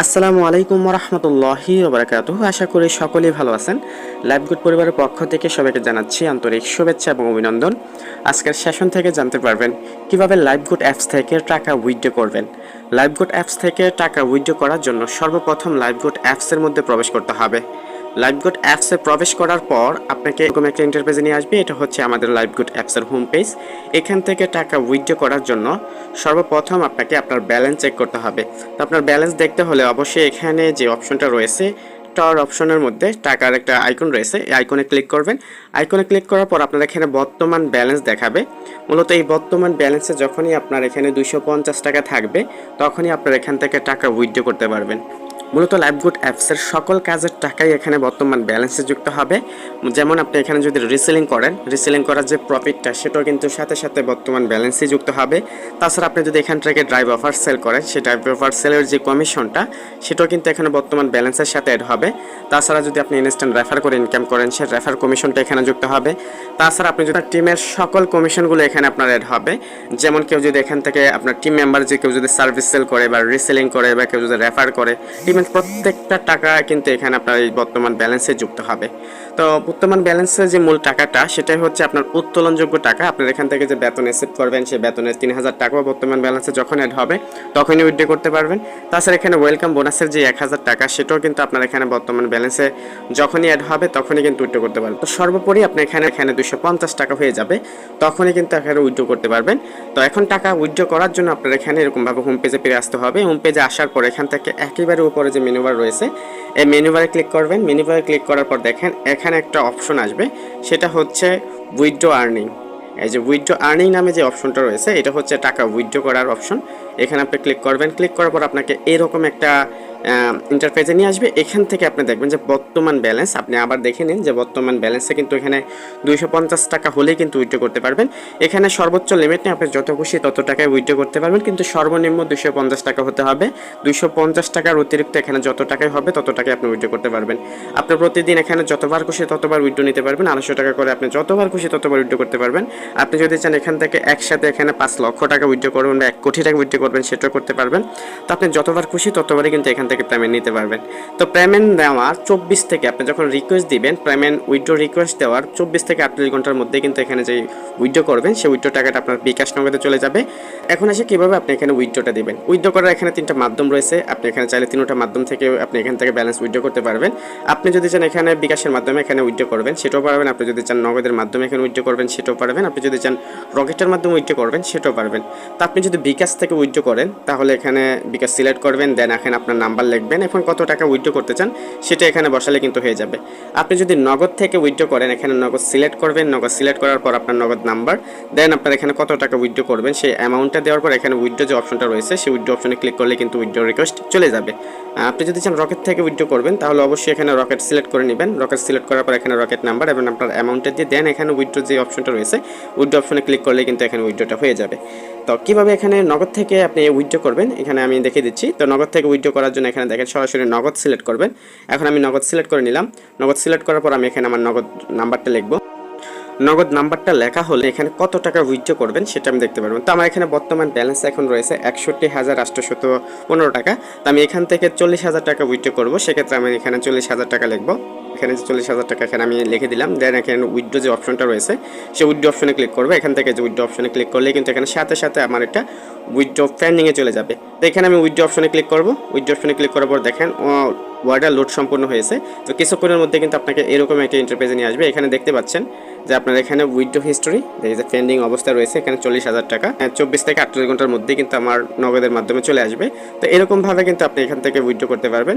আসসালামু আলাইকুম রহমতুল্লাহি ওবরাকাত আশা করি সকলেই ভালো আছেন। লাইভগুড পরিবারের পক্ষ থেকে সবাইকে জানাচ্ছি আন্তরিক শুভেচ্ছা এবং অভিনন্দন। আজকের সেশন থেকে জানতে পারবেন কীভাবে লাইভগুড অ্যাপস থেকে টাকা উইথড্র করবেন। লাইভগুড অ্যাপস থেকে টাকা উইথড্র করার জন্য সর্বপ্রথম লাইভগুড অ্যাপসের মধ্যে প্রবেশ করতে হবে। লাইভগুড অ্যাপসে প্রবেশ করার পর আপনাকে এরকম একটা ইন্টারপেজে নিয়ে আসবে। এটা হচ্ছে আমাদের লাইভগুড অ্যাপসের হোম পেজ এখান থেকে টাকা উইথড্র করার জন্য সর্বপ্রথম আপনাকে আপনার ব্যালেন্স চেক করতে হবে। তো আপনার ব্যালেন্স দেখতে হলে অবশ্যই এখানে যে অপশনটা রয়েছে টাওয়ার অপশনের মধ্যে টাকার একটা আইকন রয়েছে। এই আইকনে ক্লিক করবেন। আইকনে ক্লিক করার পর আপনার এখানে বর্তমান ব্যালেন্স দেখাবে। মূলত এই বর্তমান ব্যালেন্সে যখনই আপনার এখানে দুশো টাকা থাকবে, তখনই আপনার এখান থেকে টাকা উইথড্র করতে পারবেন। মূলত লাইভগুড অ্যাপসের সকল কাজের টাকাই এখানে বর্তমান ব্যালেন্সে যুক্ত হবে। যেমন আপনি এখানে যদি রিসেলিং করেন রিসেলিং করার যে প্রফিটটা সেটাও কিন্তু সাথে সাথে বর্তমান ব্যালেন্সে যুক্ত হবে। তাছাড়া আপনি যদি এখান থেকে ড্রাইভ অফার সেল করেন, সেই ড্রাইভ অফার সেলের যে কমিশনটা সেটাও কিন্তু এখানে বর্তমান ব্যালেন্সের সাথে অ্যাড হবে। তাছাড়া যদি আপনি ইনস্ট্যান্ট রেফার করে ইনকাম করেন সে রেফার কমিশনটা এখানে যুক্ত হবে। তাছাড়া আপনি যদি টিমের সকল কমিশনগুলো এখানে আপনার অ্যাড হবে, যেমন কেউ যদি এখান থেকে আপনার টিম মেম্বার যে কেউ যদি সার্ভিস সেল করে বা রিসেলিং করে বা কেউ যদি রেফার করে টিমের প্রত্যেকটা টাকা কিন্তু এখানে আপনার এই বর্তমান ব্যালেন্সে যুক্ত হবে। তো বর্তমান ব্যালেন্সের যে মূল টাকাটা, সেটাই হচ্ছে আপনার উত্তোলনযোগ্য টাকা। আপনার এখান থেকে যে বেতন এসেপ করবেন, সেই বেতনের তিন হাজার টাকাও বর্তমান ব্যালেন্সে যখন অ্যাড হবে, তখনই উইথড্র করতে পারবেন। তাছাড়া এখানে ওয়েলকাম বোনাসের যে এক হাজার টাকা, সেটাও কিন্তু আপনার এখানে বর্তমান ব্যালেন্সে যখনই অ্যাড হবে, তখনই কিন্তু উইথড্র করতে পারবেন। তো সর্বোপরি আপনি এখানে এখানে দুশো পঞ্চাশ টাকা হয়ে যাবে, তখনই কিন্তু এখানে উইথড্র করতে পারবেন। তো এখন টাকা উইথড্র করার জন্য আপনার এখানে এরকমভাবে হোম পেজে ফিরে আসতে হবে। হোম পেজে আসার পর এখান থেকে একেবারে উপরে যে মেনু বার রয়েছে, এই মেনু বারে ক্লিক করবেন। মেনু বারে ক্লিক করার পর দেখেন এখানে একটা অপশন আসবে, সেটা হচ্ছে উইথড্র আর্নিং এই যে উইথড্র আর্নিং নামে যে অপশনটা রয়েছে, এটা হচ্ছে টাকা উইথড্র করার অপশন। এখানে আপনি ক্লিক করবেন ক্লিক করার পর আপনাকে এরকম একটা ইন্টারফেসে নিয়ে আসবে। এখান থেকে আপনি দেখবেন যে বর্তমান ব্যালেন্স আপনি আবার দেখে নিন যে বর্তমান ব্যালেন্সে কিন্তু এখানে দুইশো পঞ্চাশ টাকা হলেই কিন্তু উইথড্র করতে পারবেন। এখানে সর্বোচ্চ লিমিট নেই আপনি যত খুশি তত টাকায় উইথড্র করতে পারবেন, কিন্তু সর্বনিম্ন দুইশো পঞ্চাশ টাকা হতে হবে। দুইশো পঞ্চাশ টাকার অতিরিক্ত এখানে যত টাকায় হবে তত টাকায় আপনি উইথড্র করতে পারবেন। আপনি প্রতিদিন এখানে যতবার খুশি ততবার উইথড্র নিতে পারবেন। আড়াইশো টাকা করে আপনি যতবার খুশি ততবার উইথড্র করতে পারবেন। আপনি যদি চান এখান থেকে একসাথে এখানে পাঁচ লক্ষ টাকা উইথড্র করবেন বা এক কোটি টাকা উইথড্র করবেন, সেটাও করতে পারবেন। তো আপনি যতবার খুশি ততবারই কিন্তু এখান থেকে পেমেন্ট নিতে পারবেন। তো পেমেন্ট দেওয়ার চব্বিশ থেকে আপনি যখন রিকোয়েস্ট দিবেন পেমেন্ট উইথড্র রিকোয়েস্ট দেওয়ার চব্বিশ থেকে আটচল্লিশ ঘণ্টার মধ্যে কিন্তু এখানে যে উইথড্র করবেন, সেই উইথড্র টাকাটা আপনার বিকাশ নগদে চলে যাবে। এখন এসে কীভাবে আপনি এখানে উইথড্রটা দিবেন? উইথড্র করার এখানে তিনটা মাধ্যম রয়েছে। আপনি এখানে চাইলে তিনটা মাধ্যম থেকে আপনি এখান থেকে ব্যালেন্স উইথড্র করতে পারবেন। আপনি যদি চান এখানে বিকাশের মাধ্যমে এখানে উইথড্র করবেন, সেটাও পারবেন। আপনি যদি চান নগদের মাধ্যমে এখানে উইথড্র করবেন, সেটাও পারবেন। আপনি যদি চান রকেটের মাধ্যমে উইথড্র করবেন, সেটাও পারবেন। তো আপনি যদি বিকাশ থেকে উইথড্র করেন, তাহলে এখানে বিকাশ সিলেক্ট করবেন দেন এখানে আপনার নাম্বার লিখবেন, এখন কত টাকা উইথড্র করতে চান সেটা এখানে বসালে কিন্তু হয়ে যাবে। আপনি যদি নগদ থেকে উইথড্র করেন, এখানে নগদ সিলেক্ট করবেন, নগদ সিলেক্ট করার পর আপনার নগদ নাম্বার দেন আপনার এখানে কত টাকা উইথড্র করবেন, সেই অ্যামাউন্টটা দেওয়ার পর এখানে উইথড্র যে অপশনটা রয়েছে, সেই উইথড্র অপশনে ক্লিক করলে কিন্তু উইথড্র রিকোয়েস্ট চলে যাবে। আপনি যদি চান রকেট থেকে উইথড্র করবেন, তাহলে অবশ্যই এখানে রকেট সিলেক্ট করে নেবেন। রকেট সিলেক্ট করার পর এখানে রকেট নাম্বার এবং আপনার অ্যামাউন্টটা দিয়ে দেন এখানে উইথড্র যে অপশনটা রয়েছে উইথড্র অপশনে ক্লিক করলে কিন্তু এখানে উইথড্রটা হয়ে যাবে। তো কীভাবে এখানে নগদ থেকে আপনি উইথড্র করবেন, এখানে আমি দেখিয়ে দিচ্ছি। তো নগদ থেকে উইথড্র করার জন্য এখানে দেখেন সরাসরি নগদ সিলেক্ট করবেন। এখন আমি নগদ সিলেক্ট করে নিলাম। নগদ সিলেক্ট করার পর আমি এখানে আমার নগদ নাম্বারটা লিখব। নগদ নাম্বারটা লেখা হলে এখানে কত টাকা উইথড্র করবেন সেটা আমি দেখতে পারবেন তো আমার এখানে বর্তমান ব্যালেন্স এখন রয়েছে একষট্টি হাজার আটশোশত পনেরো টাকা। তো আমি এখান থেকে চল্লিশ হাজার টাকা উইথড্র করব। সেক্ষেত্রে আমি এখানে চল্লিশ হাজার টাকা লিখব। এখানে যে চল্লিশ হাজার টাকা এখানে আমি লিখে দিলাম। দেন এখানে উইথড্র যে অপশনটা রয়েছে সেই উইথড্র অপশনে ক্লিক করব। এখান থেকে যে উইথড্র অপশনে ক্লিক করলে কিন্তু এখানে সাথে সাথে আমার এটা উইথড্র পেন্ডিংয়ে চলে যাবে। এখানে আমি উইথড্র অপশনে ক্লিক করব। উইথড্র অপশনে ক্লিক করার পর দেখেন ওয়ার্ডার লোড সম্পূর্ণ হয়েছে। তো কিছুক্ষণের মধ্যে কিন্তু আপনাকে এরকম একটা ইন্টারপেজে নিয়ে আসবে। এখানে দেখতে পাচ্ছেন যে আপনার এখানে উইথড্র হিস্টোরি এই যে পেন্ডিং অবস্থা রয়েছে, এখানে চল্লিশ হাজার টাকা। চব্বিশ থেকে আটচল্লিশ ঘণ্টার মধ্যে কিন্তু আমার নগদের মাধ্যমে চলে আসবে। তো এরকমভাবে কিন্তু আপনি এখান থেকে উইথড্র করতে পারবেন।